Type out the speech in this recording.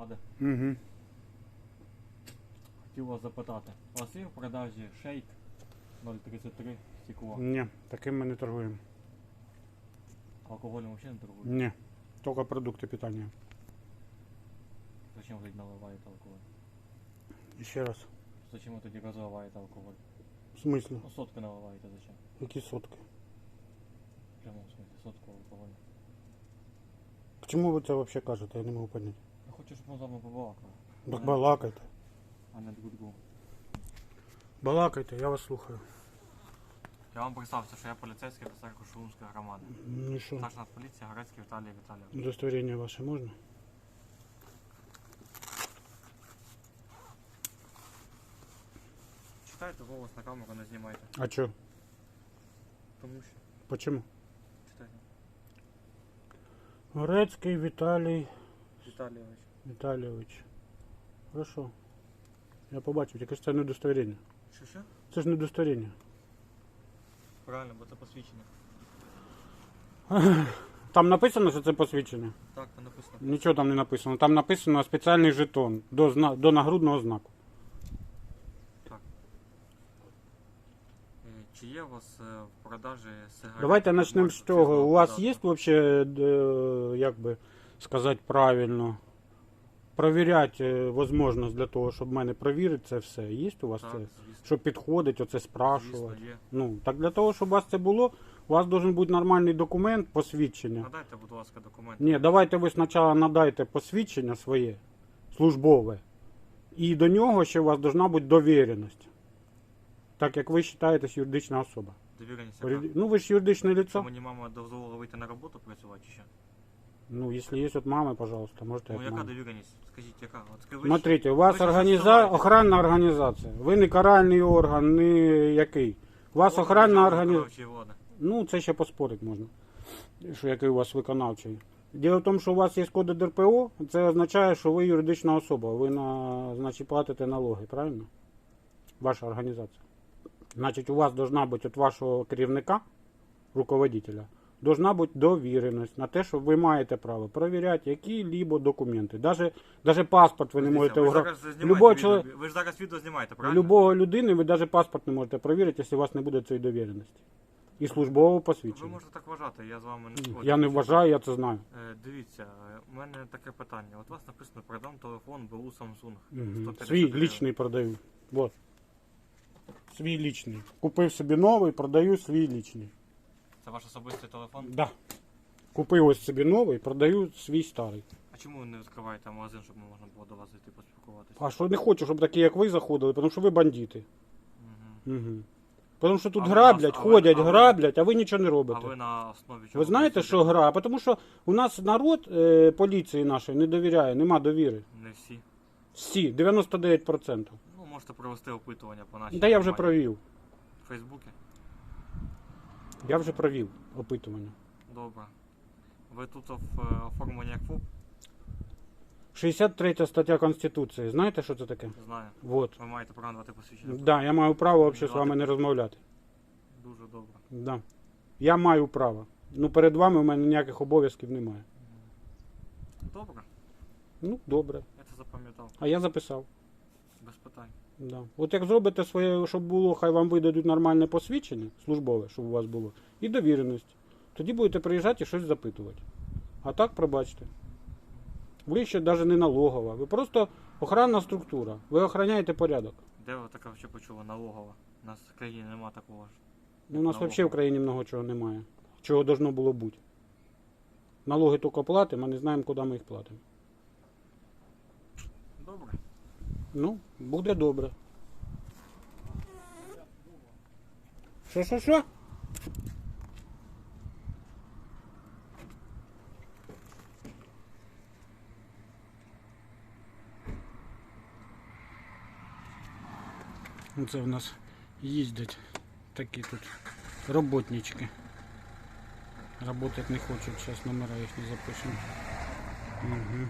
Аде, Угу. хотів вас запитати. У вас є в продажі шейк 033 стекло? Ні, таким ми не торгуємо. Алкоголем взагалі не торгують? Ні. Тільки продукти питання. Зачем ви тоді наливаєте алкоголь? Ще раз. Зачем ви тоді розливаєте алкоголь? В смислі? Ну, сотку наливаєте зачем? Які сотки? В прямому смысле, сотку алкоголю. К чому ви це взагалі кажете? Я не можу поняти. Я хочу, щоб ми з вами побалакали. Так Не- балакайте. А не друг другу. Балакайте, я вас слухаю. Я вам представився, що я поліцейський офіцер Кошулунської громади. Ну і що? Старший поліція Горецький Віталій Віталійович. Удостоверення ваше можна? Читайте голос на камеру, не знімайте. А чо? Тому що. Почему? Читайте. Горецький Віталій Віталійович. Віталійович. Хорошо. Я побачив, тільки ж це не удостоверення. Що що? Це ж не удостоверення. Правильно, бо це посвідчення. Там написано, що це посвідчення. Так, то написано. Нічого там не написано. Там написано спеціальний жетон до, зна... до нагрудного знаку. Е, Чи є у вас е, в продажі сигарети? Давайте почнемо з того. У вас є взагалі, як би сказати правильно, провіряти е, можливість для того, щоб мене провірити це все. Є у вас Так, це? звісно. Що підходить, оце Звісно, спрашувати. є. Ну, так для того, щоб у вас це було, у вас должен бути нормальний документ, посвідчення. Надайте, будь ласка, документи. Ні, давайте ви спочатку надайте посвідчення своє, службове. І до нього ще у вас должна бути довіреність. Так як ви вважаєтесь юридична особа. Довіреність. яка? Ну ви ж юридичне Що лицо. мені мама дозволила вийти на роботу працювати чи що? Ну, если есть от мамы, пожалуйста, можете Ну от яка мамы. довіреність? Скажіть, яка? От скажи, Смотрите, у вас ви організа... охранна організація. Ви не каральний орган, не який. У вас Орган охранна державної організація. виконавчої влади. Ну, це ще поспорити можна. Що який у вас виконавчий. Діло в тому, що у вас є коди ДРПО, це означає, що ви юридична особа. Ви на, значить, платите налоги, правильно? Ваша організація. Значить, у вас должна бути від вашого керівника, руководителя, должна бути довіреність на те, що ви маєте право перевіряти які-либо документи. Даже, даже паспорт ви не можете ви угра... зараз знімаєте Любого відео- Ви ж зараз відео знімаєте, правильно? Любого людини ви навіть паспорт не можете перевірити, якщо у вас не буде цієї довіреності. І службового Ви посвідчення. можете так вважати, я з вами не згоден. Я не вважаю, я це знаю. Е, Дивіться, е, у мене таке питання. От у вас написано продам телефон БУ Samsung. Мгм. 150 Свій гривень. лічний продаю. Вот. Свій лічний. Купив собі новий, продаю свій лічний. Це ваш особистий телефон? Да. Купив ось собі новий, продаю свій старий. А чому ви не відкриваєте магазин, щоб можна було до вас зайти поспілкуватися? А що не хочу, щоб такі, як ви, заходили, тому що ви бандити. Угу. Угу. Тому що тут А ви граблять, нас- а ви- ходять, а ви- граблять, а ви нічого не робите. А ви на основі чого? Ви знаєте, що гра? Тому що у нас народ е, поліції нашої не довіряє, нема довіри. Не всі. Всі, 99%. Ну, можете провести опитування по нашій Да я вже провів. В Фейсбуці? Я вже провів опитування. Добре. Ви тут оф- оформлені як ФОП? 63 стаття Конституції. Знаєте, що це таке? Знаю. Вот. Ви маєте право надати посвідчення. Да, я маю право взагалі з вами не розмовляти. Дуже добре. Да. Я маю право. Ну перед вами у мене ніяких обов'язків немає. Добре, Ну, добре. я це запам'ятав. А я записав. Без питань. Да. От як зробите своє, щоб було, хай вам видадуть нормальне посвідчення, службове, щоб у вас було, і довіреність. Тоді будете приїжджати і щось запитувати. А так, пробачте. Ви ще навіть не налогова. Ви просто охоронна структура. Ви охороняєте порядок. Де ви таке ще почули? Налогова. У нас в країні нема такого ж. Ну, у нас взагалі в країні много чого немає. Чого должно було бути. Налоги тільки платимо, а не знаємо, куди ми їх платимо. Добре. Ну, буде добре. Що, що, що? Оце в нас їздять такі тут роботнички. Работать не хочуть, зараз номера їх не запишемо. Угу.